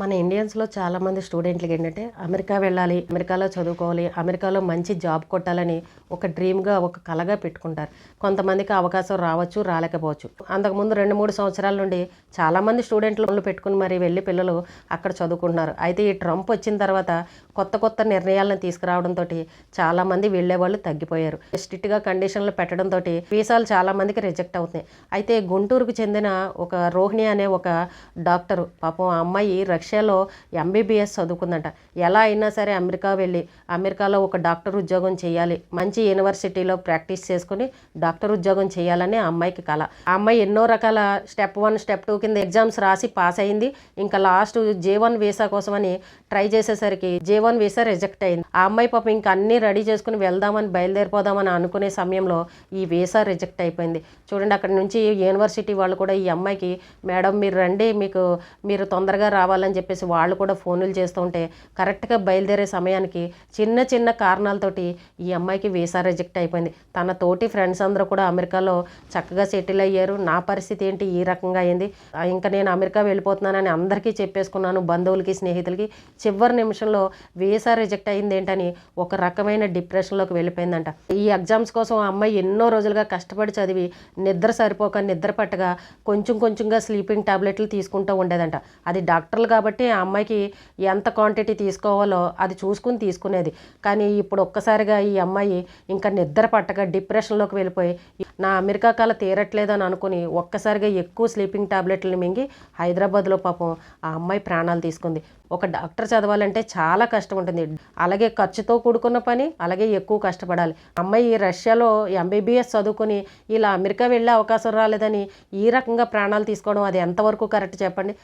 మన ఇండియన్స్లో చాలామంది స్టూడెంట్లకి ఏంటంటే అమెరికా వెళ్ళాలి అమెరికాలో చదువుకోవాలి అమెరికాలో మంచి జాబ్ కొట్టాలని ఒక డ్రీమ్గా ఒక కలగా పెట్టుకుంటారు. కొంతమందికి అవకాశం రావచ్చు రాలేకపోవచ్చు. అంతకుముందు రెండు మూడు సంవత్సరాల నుండి చాలామంది స్టూడెంట్లు పెట్టుకుని మరి వెళ్ళి పిల్లలు అక్కడ చదువుకుంటున్నారు. అయితే ఈ ట్రంప్ వచ్చిన తర్వాత కొత్త కొత్త నిర్ణయాలను తీసుకురావడంతో చాలామంది వెళ్ళే వాళ్ళు తగ్గిపోయారు. స్ట్రిక్ట్గా కండిషన్లు పెట్టడంతో వీసాలు చాలామందికి రిజెక్ట్ అవుతున్నాయి. అయితే గుంటూరుకు చెందిన ఒక రోహిణి అనే ఒక డాక్టరు పాపం ఆ అమ్మాయి రష్యాలో ఎంబీబీఎస్ చదువుకుందంట. ఎలా అయినా సరే అమెరికా వెళ్ళి అమెరికాలో ఒక డాక్టర్ ఉద్యోగం చేయాలి. మంచి యూనివర్సిటీలో ప్రాక్టీస్ చేసుకుని డాక్టర్ ఉద్యోగం చేయాలని ఆ అమ్మాయికి కళ ఆ అమ్మాయి ఎన్నో రకాల స్టెప్ వన్ స్టెప్ టూ కింద ఎగ్జామ్స్ రాసి పాస్ అయింది. ఇంకా లాస్ట్ జే వన్ వీసా కోసమని ట్రై చేసేసరికి జీవన్ వీసా రిజెక్ట్ అయింది. ఆ అమ్మాయి పాపం ఇంకా అన్ని రెడీ చేసుకుని వెళ్దామని బయలుదేరిపోదామని అనుకునే సమయంలో ఈ వీసా రిజెక్ట్ అయిపోయింది. చూడండి అక్కడ నుంచి యూనివర్సిటీ వాళ్ళు కూడా ఈ అమ్మాయికి మేడం మీరు రండి మీకు మీరు తొందరగా రావాలని చెప్పేసి వాళ్ళు కూడా ఫోన్లు చేస్తూ ఉంటే కరెక్ట్గా బయలుదేరే సమయానికి చిన్న చిన్న కారణాలతోటి ఈ అమ్మాయికి వీసా రిజెక్ట్ అయిపోయింది. తన తోటి ఫ్రెండ్స్ అందరూ కూడా అమెరికాలో చక్కగా సెటిల్ అయ్యారు. నా పరిస్థితి ఏంటి? ఈ రకంగా అయింది. ఇంకా నేను అమెరికా వెళ్ళిపోతున్నానని అందరికీ చెప్పేసుకున్నాను. బంధువులకి స్నేహితులకి చివరి నిమిషంలో వీసా రిజెక్ట్ అయింది ఏంటని ఒక రకమైన డిప్రెషన్లోకి వెళ్ళిపోయిందంట. ఈ ఎగ్జామ్స్ కోసం ఆ అమ్మాయి ఎన్నో రోజులుగా కష్టపడి చదివి నిద్ర సరిపోక నిద్ర పట్టగా కొంచెం కొంచెంగా స్లీపింగ్ టాబ్లెట్లు తీసుకుంటూ ఉండేదంట. అది డాక్టర్లు కాబట్టి ఆ అమ్మాయికి ఎంత క్వాంటిటీ తీసుకోవాలో అది చూసుకుని తీసుకునేది. కానీ ఇప్పుడు ఒక్కసారిగా ఈ అమ్మాయి ఇంకా నిద్ర పట్టక డిప్రెషన్లోకి వెళ్ళిపోయి నా అమెరికా కాల తీరట్లేదని అనుకుని ఒక్కసారిగా ఎక్కువ స్లీపింగ్ టాబ్లెట్లు మింగి హైదరాబాద్లో పాపం ఆ అమ్మాయి ప్రాణాలు తీసుకుంది. ఒక డాక్టర్ చదవాలంటే చాలా కష్టం ఉంటుంది అలాగే ఖర్చుతో కూడుకున్న పని అలాగే ఎక్కువ కష్టపడాలి. అమ్మాయి రష్యాలో ఎంబీబీఎస్ చదువుకుని ఇలా అమెరికా వెళ్ళే అవకాశం రాలేదని ఈ రకంగా ప్రాణాలు తీసుకోవడం అది ఎంతవరకు కరెక్ట్ చెప్పండి?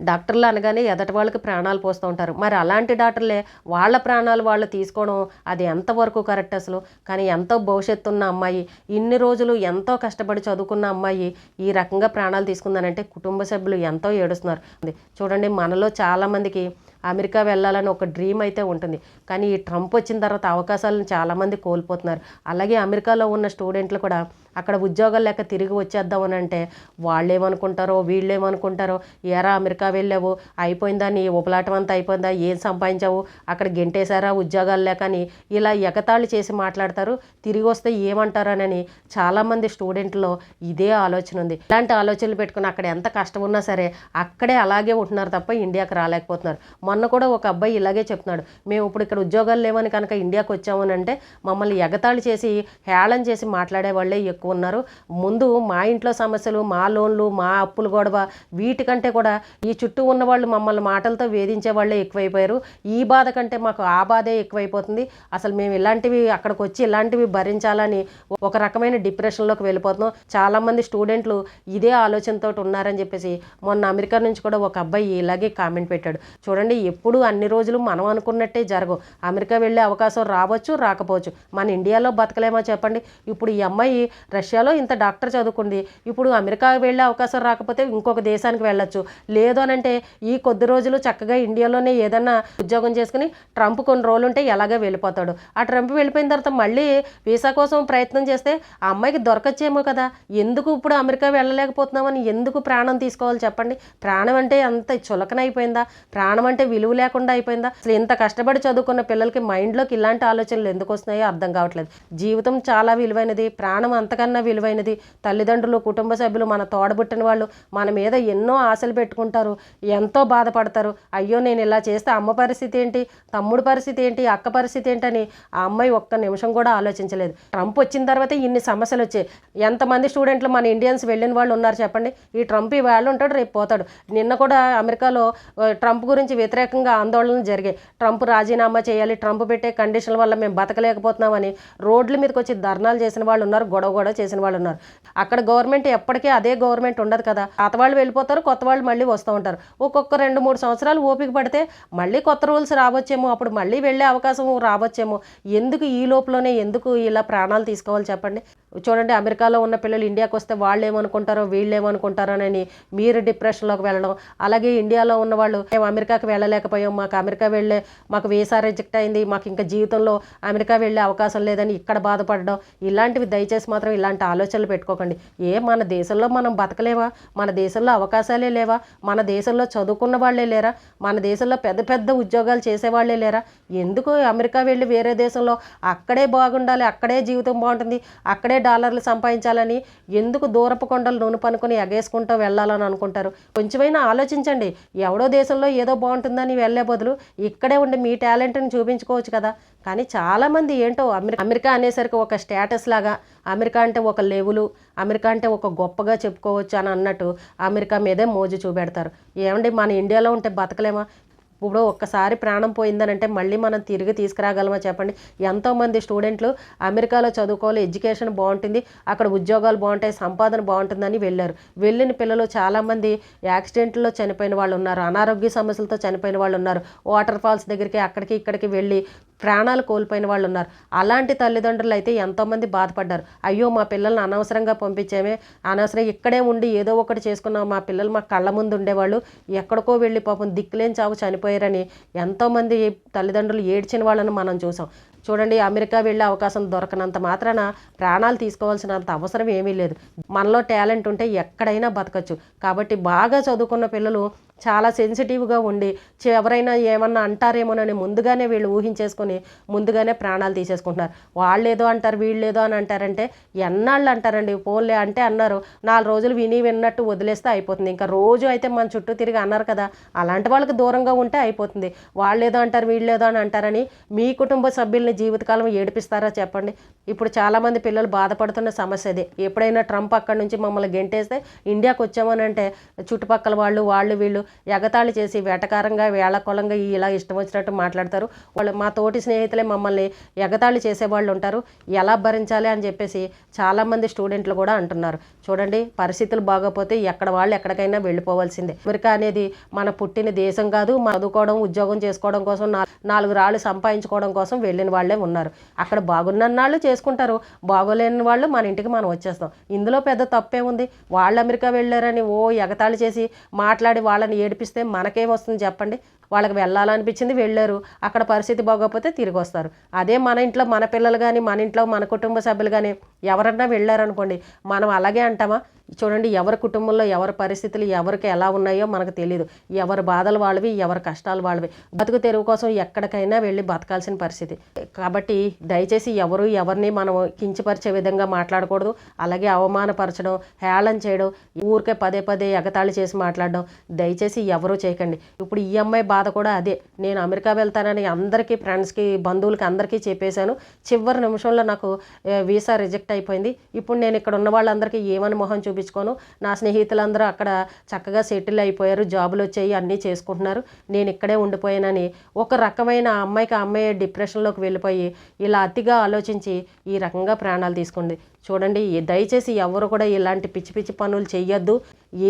డాక్టర్లు అనగానే ఎదటి వాళ్ళకి ప్రాణాలు పోస్తూ ఉంటారు. మరి అలాంటి డాక్టర్లే వాళ్ళ ప్రాణాలు వాళ్ళు తీసుకోవడం అది ఎంతవరకు కరెక్ట్ అసలు? కానీ ఎంతో భవిష్యత్తు ఉన్న అమ్మాయి ఇన్ని రోజులు ఎంతో కష్టపడి చదువుకున్న అమ్మాయి ఈ రకంగా ప్రాణాలు తీసుకుందనంటే కుటుంబ సభ్యులు ఎంతో ఏడుస్తున్నారు. చూడండి మనలో చాలామందికి అమెరికా వెళ్ళాలని ఒక డ్రీమ్ అయితే ఉంటుంది. కానీ ఈ ట్రంప్ వచ్చిన తర్వాత అవకాశాలను చాలామంది కోల్పోతున్నారు. అలాగే అమెరికాలో ఉన్న స్టూడెంట్లు కూడా అక్కడ ఉద్యోగాలు లేక తిరిగి వచ్చేద్దామని అంటే వాళ్ళేమనుకుంటారో వీళ్ళేమనుకుంటారో ఏరా అమెరికా వెళ్ళావు అయిపోయిందా నీ ఉపలాటం అంతా అయిపోయిందా ఏం సంపాదించావు అక్కడ గెంటేశారా ఉద్యోగాలు లేక అని ఇలా ఎగతాళి చేసి మాట్లాడతారు. తిరిగి వస్తే ఏమంటారనని చాలామంది స్టూడెంట్లో ఇదే ఆలోచన ఉంది. ఇలాంటి ఆలోచనలు పెట్టుకుని అక్కడ ఎంత కష్టం ఉన్నా సరే అక్కడే అలాగే ఉంటున్నారు తప్ప ఇండియాకి రాలేకపోతున్నారు. మొన్న కూడా ఒక అబ్బాయి ఇలాగే చెప్తున్నాడు. మేము ఇప్పుడు ఇక్కడ ఉద్యోగాలు లేవని కనుక ఇండియాకి వచ్చామని అంటే మమ్మల్ని ఎగతాళి చేసి హేళన చేసి మాట్లాడే వాళ్ళే ఎక్కువ ఉన్నారు ముందు మా ఇంట్లో సమస్యలు మా లోన్లు మా అప్పులు గొడవ వీటికంటే కూడా ఈ చుట్టూ ఉన్న వాళ్ళు మమ్మల్ని మాటలతో వేధించే వాళ్ళే ఎక్కువైపోయారు. ఈ బాధ కంటే మాకు ఆ బాధే ఎక్కువైపోతుంది. అసలు మేము ఇలాంటివి అక్కడికి వచ్చి ఇలాంటివి భరించాలని ఒక రకమైన డిప్రెషన్లోకి వెళ్ళిపోతున్నాం. చాలామంది స్టూడెంట్లు ఇదే ఆలోచనతో ఉన్నారని చెప్పేసి మొన్న అమెరికా నుంచి కూడా ఒక అబ్బాయి ఇలాగే కామెంట్ పెట్టాడు. చూడండి ఎప్పుడు అన్ని రోజులు మనం అనుకున్నట్టే జరగవు. అమెరికా వెళ్ళే అవకాశం రావచ్చు రాకపోవచ్చు. మన ఇండియాలో బతకలేమో చెప్పండి. ఇప్పుడు ఈ అమ్మాయి రష్యాలో ఇంత డాక్టర్ చదువుకుంది. ఇప్పుడు అమెరికా వెళ్ళే అవకాశం రాకపోతే ఇంకొక దేశానికి వెళ్ళొచ్చు. లేదు అని అంటే ఈ కొద్ది రోజులు చక్కగా ఇండియాలోనే ఏదన్నా ఉద్యోగం చేసుకుని ట్రంప్ కొన్ని రోజులు ఉంటే ఎలాగే వెళ్ళిపోతాడు. ఆ ట్రంప్ వెళ్ళిపోయిన తర్వాత మళ్ళీ వీసా కోసం ప్రయత్నం చేస్తే ఆ అమ్మాయికి దొరకచ్చేమో కదా. ఎందుకు ఇప్పుడు అమెరికా వెళ్ళలేకపోతున్నామని ఎందుకు ప్రాణం తీసుకోవాలి చెప్పండి. ప్రాణం అంటే అంత చులకనైపోయిందా ప్రాణం అంటే విలువ లేకుండా అయిపోయిందా? అసలు ఇంత కష్టపడి చదువుకున్న పిల్లలకి మైండ్లోకి ఇలాంటి ఆలోచనలు ఎందుకు వస్తున్నాయో అర్థం కావట్లేదు. జీవితం చాలా విలువైనది. ప్రాణం అంతకన్నా విలువైనది. తల్లిదండ్రులు కుటుంబ సభ్యులు మన తోడబుట్టిన వాళ్ళు మన మీద ఎన్నో ఆశలు పెట్టుకుంటారు. ఎంతో బాధపడతారు. అయ్యో నేను ఇలా చేస్తే అమ్మ పరిస్థితి ఏంటి? తమ్ముడు పరిస్థితి ఏంటి? అక్క పరిస్థితి ఏంటని ఆ అమ్మాయి ఒక్క నిమిషం కూడా ఆలోచించలేదు. ట్రంప్ వచ్చిన తర్వాత ఇన్ని సమస్యలు వచ్చాయి. ఎంతమంది స్టూడెంట్లు మన ఇండియన్స్ వెళ్ళిన వాళ్ళు ఉన్నారు చెప్పండి? ఈ ట్రంప్ ఈ వాళ్ళు ఉంటాడు రేపు పోతాడు. నిన్న కూడా అమెరికాలో ట్రంప్ గురించి వ్యతిరేకంగా ఆందోళనలు జరిగాయి. ట్రంప్ రాజీనామా చేయాలి ట్రంప్ పెట్టే కండిషన్ల వల్ల మేము బతకలేకపోతున్నామని రోడ్ల మీదకి వచ్చి ధర్నాలు చేసిన వాళ్ళు ఉన్నారు గొడవ గొడవ చేసిన వాళ్ళు ఉన్నారు. అక్కడ గవర్నమెంట్ ఎప్పటికీ అదే గవర్నమెంట్ ఉండదు కదా. పాత వాళ్ళు వెళ్ళిపోతారు కొత్త వాళ్ళు మళ్ళీ వస్తూ ఉంటారు. ఒక్కొక్క రెండు మూడు సంవత్సరాలు ఓపిక పడితే మళ్ళీ కొత్త రూల్స్ రావచ్చేమో అప్పుడు మళ్ళీ వెళ్ళే అవకాశం రావచ్చేమో. ఎందుకు ఈ లోపలనే ఎందుకు ఇలా ప్రాణాలు తీసుకోవాలి చెప్పండి? చూడండి అమెరికాలో ఉన్న పిల్లలు ఇండియాకి వస్తే వాళ్ళు ఏమనుకుంటారో వీళ్ళు ఏమనుకుంటారో అని మీరు డిప్రెషన్లోకి వెళ్ళడం. అలాగే ఇండియాలో ఉన్న వాళ్ళు మేము అమెరికాకి వెళ్ళలేకపోయాం మాకు అమెరికా వెళ్ళే మాకు వీసా రిజెక్ట్ అయింది మాకు ఇంకా జీవితంలో అమెరికా వెళ్ళే అవకాశం లేదని ఇక్కడ బాధపడడం. ఇలాంటివి దయచేసి మాత్రం ఇలాంటి ఆలోచనలు పెట్టుకోకండి. ఏ మన దేశంలో మనం బతకలేవా? మన దేశంలో అవకాశాలే లేవా? మన దేశంలో చదువుకున్న వాళ్ళే లేరా? మన దేశంలో పెద్ద పెద్ద ఉద్యోగాలు చేసేవాళ్ళే లేరా? ఎందుకు అమెరికా వెళ్ళి వేరే దేశంలో? అక్కడే బాగుండాలి అక్కడే జీవితం బాగుంటుంది అక్కడే డాలర్లు సంపాదించాలని ఎందుకు దూరపు కొండలు నూనె పనుకొని ఎగేసుకుంటూ వెళ్ళాలని అనుకుంటారు? కొంచెమైనా ఆలోచించండి. ఎవడో దేశంలో ఏదో బాగుంటుందని వెళ్ళే బదులు ఇక్కడే ఉండి మీ టాలెంట్ని చూపించుకోవచ్చు కదా. కానీ చాలామంది ఏంటో అమెరికా అమెరికా అనేసరికి ఒక స్టేటస్ లాగా అమెరికా అంటే ఒక లెవెలు అమెరికా అంటే ఒక గొప్పగా చెప్పుకోవచ్చు అని అన్నట్టు అమెరికా మీదే మోజు చూపెడతారు. ఏమండి మన ఇండియాలో ఉంటే బతకలేమా? ఇప్పుడు ఒక్కసారి ప్రాణం పోయిందనంటే మళ్ళీ మనం తిరిగి తీసుకురాగలమా చెప్పండి? ఎంతోమంది స్టూడెంట్లు అమెరికాలో చదువుకోవాలి ఎడ్యుకేషన్ బాగుంటుంది అక్కడ ఉద్యోగాలు బాగుంటాయి సంపాదన బాగుంటుందని వెళ్ళారు. వెళ్ళిన పిల్లలు చాలామంది యాక్సిడెంట్లో చనిపోయిన వాళ్ళు ఉన్నారు అనారోగ్య సమస్యలతో చనిపోయిన వాళ్ళు ఉన్నారు. వాటర్ ఫాల్స్ దగ్గరికి అక్కడికి ఇక్కడికి వెళ్ళి ప్రాణాలు కోల్పోయిన వాళ్ళు ఉన్నారు అలాంటి తల్లిదండ్రులు అయితే ఎంతోమంది బాధపడ్డారు. అయ్యో మా పిల్లల్ని అనవసరంగా పంపించామే. అనవసరం ఇక్కడే ఉండి ఏదో ఒకటి చేసుకున్నాం. మా పిల్లలు మా కళ్ళ ముందు ఉండేవాళ్ళు. ఎక్కడికో వెళ్ళి పాపం దిక్కులేని చావు చనిపోయారని ఎంతోమంది తల్లిదండ్రులు ఏడ్చిన వాళ్ళని మనం చూసాం. చూడండి అమెరికా వెళ్ళే అవకాశం దొరకనంత మాత్రాన ప్రాణాలు తీసుకోవాల్సినంత అవసరం ఏమీ లేదు. మనలో టాలెంట్ ఉంటే ఎక్కడైనా బతకచ్చు. కాబట్టి బాగా చదువుకున్న పిల్లలు చాలా సెన్సిటివ్గా ఉండి ఎవరైనా ఏమన్నా అంటారేమోనని ముందుగానే వీళ్ళు ఊహించేసుకొని ముందుగానే ప్రాణాలు తీసేసుకుంటున్నారు. వాళ్ళు ఏదో అంటారు వీళ్ళు అని అంటారంటే ఎన్నాళ్ళు అంటారండి? పోన్లే అంటే అన్నారు. నాలుగు రోజులు విని విన్నట్టు వదిలేస్తే అయిపోతుంది. ఇంకా రోజు అయితే మన చుట్టూ తిరిగి అన్నారు కదా అలాంటి వాళ్ళకి దూరంగా ఉంటే అయిపోతుంది. వాళ్ళు ఏదో అంటారు వీళ్ళు అని అంటారని మీ కుటుంబ సభ్యుల్ని జీవితకాలం ఏడిపిస్తారా చెప్పండి? ఇప్పుడు చాలామంది పిల్లలు బాధపడుతున్న సమస్య అదే. ఎప్పుడైనా ట్రంప్ అక్కడి నుంచి మమ్మల్ని గెంటేస్తే ఇండియాకి వచ్చామని అంటే చుట్టుపక్కల వాళ్ళు వాళ్ళు వీళ్ళు ఎగతాళి చేసి వేటకారంగా వేళకొలంగా ఇలా ఇష్టం వచ్చినట్టు మాట్లాడతారు. వాళ్ళు మా తోటి స్నేహితులే మమ్మల్ని ఎగతాళి చేసేవాళ్ళు ఉంటారు. ఎలా భరించాలి అని చెప్పేసి చాలామంది స్టూడెంట్లు కూడా అంటున్నారు. చూడండి పరిస్థితులు బాగోపోతే ఎక్కడ వాళ్ళు ఎక్కడికైనా వెళ్ళిపోవాల్సిందే. అమెరికా అనేది మన పుట్టిన దేశం కాదు. చదువుకోవడం ఉద్యోగం చేసుకోవడం కోసం నాలుగు రాళ్ళు సంపాదించుకోవడం కోసం వెళ్ళిన వాళ్ళే ఉన్నారు. అక్కడ బాగున్నన్నాళ్ళు చేసుకుంటారు. బాగోలేని వాళ్ళు మన ఇంటికి మనం వచ్చేస్తాం. ఇందులో పెద్ద తప్పే ఉంది. వాళ్ళు అమెరికా వెళ్ళారని ఓ ఎగతాళి చేసి మాట్లాడి వాళ్ళని ఏడిపిస్తే మనకేం వస్తుంది చెప్పండి? వాళ్ళకి వెళ్ళాలనిపించింది వెళ్ళారు. అక్కడ పరిస్థితి బాగోకపోతే తిరిగి వస్తారు. అదే మన ఇంట్లో మన పిల్లలు కానీ మన ఇంట్లో మన కుటుంబ సభ్యులు కానీ ఎవరన్నా వెళ్ళారనుకోండి మనం అలాగే అంటామా? చూడండి ఎవరి కుటుంబంలో ఎవరి పరిస్థితులు ఎవరికి ఎలా ఉన్నాయో మనకు తెలియదు ఎవరి బాధలు వాళ్ళవి ఎవరి కష్టాలు వాళ్ళవి. బతుకు తెరువు కోసం ఎక్కడికైనా వెళ్ళి బతకాల్సిన పరిస్థితి. కాబట్టి దయచేసి ఎవరు ఎవరిని మనం కించపరిచే విధంగా మాట్లాడకూడదు. అలాగే అవమానపరచడం హేళన చేయడం ఊరికే పదే పదే ఎగతాళి చేసి మాట్లాడడం దయచేసి ఎవరూ చేయకండి. ఇప్పుడు ఈ అమ్మాయి బాధ కూడా అదే. నేను అమెరికా వెళ్తానని అందరికీ ఫ్రెండ్స్కి బంధువులకి అందరికీ చెప్పేశాను. చివరి నిమిషంలో నాకు వీసా రిజెక్ట్ అయిపోయింది. ఇప్పుడు నేను ఇక్కడ ఉన్న వాళ్ళందరికీ ఏమని మొహం చూపించుకోను? నా స్నేహితులందరూ అక్కడ చక్కగా సెటిల్ అయిపోయారు జాబులు వచ్చాయి అన్నీ చేసుకుంటున్నారు. నేను ఇక్కడే ఉండిపోయానని ఒక రకమైన అమ్మాయికి అమ్మాయి డిప్రెషన్లోకి వెళ్ళిపోయి ఇలా అతిగా ఆలోచించి ఈ రకంగా ప్రాణాలు తీసుకోండి చూడండి దయచేసి ఎవరు కూడా ఇలాంటి పిచ్చి పిచ్చి పనులు చేయొద్దు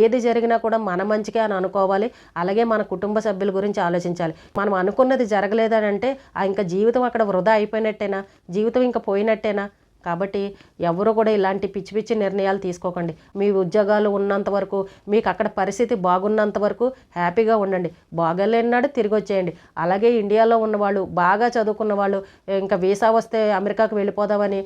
ఏది జరిగినా కూడా మన మంచికే అని అనుకోవాలి. అలాగే మన కుటుంబ సభ్యుల గురించి ఆలోచించాలి. మనం అనుకున్నది జరగలేదని అంటే ఆ ఇంకా జీవితం అక్కడ వృధా అయిపోయినట్టేనా? జీవితం ఇంకా పోయినట్టేనా? కాబట్టి ఎవరు కూడా ఇలాంటి పిచ్చి పిచ్చి నిర్ణయాలు తీసుకోకండి. మీ ఉద్యోగాలు ఉన్నంత వరకు మీకు అక్కడ పరిస్థితి బాగున్నంత వరకు హ్యాపీగా ఉండండి. బాగాలేనాడు తిరిగి వచ్చేయండి. అలాగే ఇండియాలో ఉన్నవాళ్ళు బాగా చదువుకున్న వాళ్ళు ఇంకా వీసా వస్తే అమెరికాకు వెళ్ళిపోదామని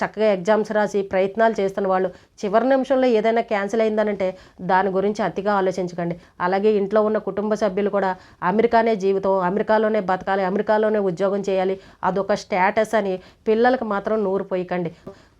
చక్కగా ఎగ్జామ్స్ రాసి ప్రయత్నాలు చేస్తున్న వాళ్ళు చివరి నిమిషంలో ఏదైనా క్యాన్సిల్ అయిందనంటే దాని గురించి అతిగా ఆలోచించకండి. అలాగే ఇంట్లో ఉన్న కుటుంబ సభ్యులు కూడా అమెరికానే జీవితం అమెరికాలోనే బతకాలి అమెరికాలోనే ఉద్యోగం చేయాలి అదొక స్టేటస్ అని పిల్లలకు మాత్రం నూరు പോയി കണ്ട്.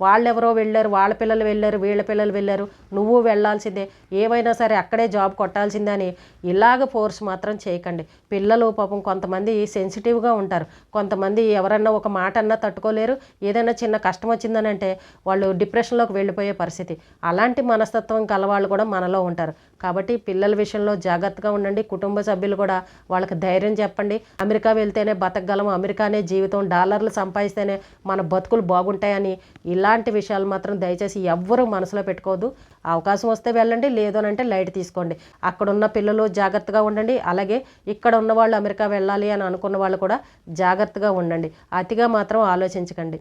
వాళ్ళెవరో వెళ్ళారు వాళ్ళ పిల్లలు వెళ్ళారు వీళ్ళ పిల్లలు వెళ్ళారు నువ్వు వెళ్ళాల్సిందే. ఏమైనా సరే అక్కడే జాబ్ కొట్టాల్సిందే అని ఇలాగ ఫోర్స్ మాత్రం చేయకండి. పిల్లలు పాపం కొంతమంది సెన్సిటివ్గా ఉంటారు. కొంతమంది ఎవరన్నా ఒక మాట అన్నా తట్టుకోలేరు. ఏదైనా చిన్న కష్టం వచ్చిందని అంటే వాళ్ళు డిప్రెషన్లోకి వెళ్ళిపోయే పరిస్థితి. అలాంటి మనస్తత్వం కలవాళ్ళు కూడా మనలో ఉంటారు. కాబట్టి పిల్లల విషయంలో జాగ్రత్తగా ఉండండి. కుటుంబ సభ్యులు కూడా వాళ్ళకి ధైర్యం చెప్పండి. అమెరికా వెళ్తేనే బతకగలం అమెరికానే జీవితం. డాలర్లు సంపాదిస్తేనే మన బతుకులు బాగుంటాయని ఇలా ఇలాంటి విషయాలు మాత్రం దయచేసి ఎవ్వరూ మనసులో పెట్టుకోవద్దు. అవకాశం వస్తే వెళ్ళండి లేదు అని అంటే లైట్ తీసుకోండి. అక్కడ ఉన్న పిల్లలు జాగ్రత్తగా ఉండండి. అలాగే ఇక్కడ ఉన్న వాళ్ళు అమెరికా వెళ్ళాలి అని అనుకున్న వాళ్ళు కూడా జాగ్రత్తగా ఉండండి. అతిగా మాత్రం ఆలోచించకండి.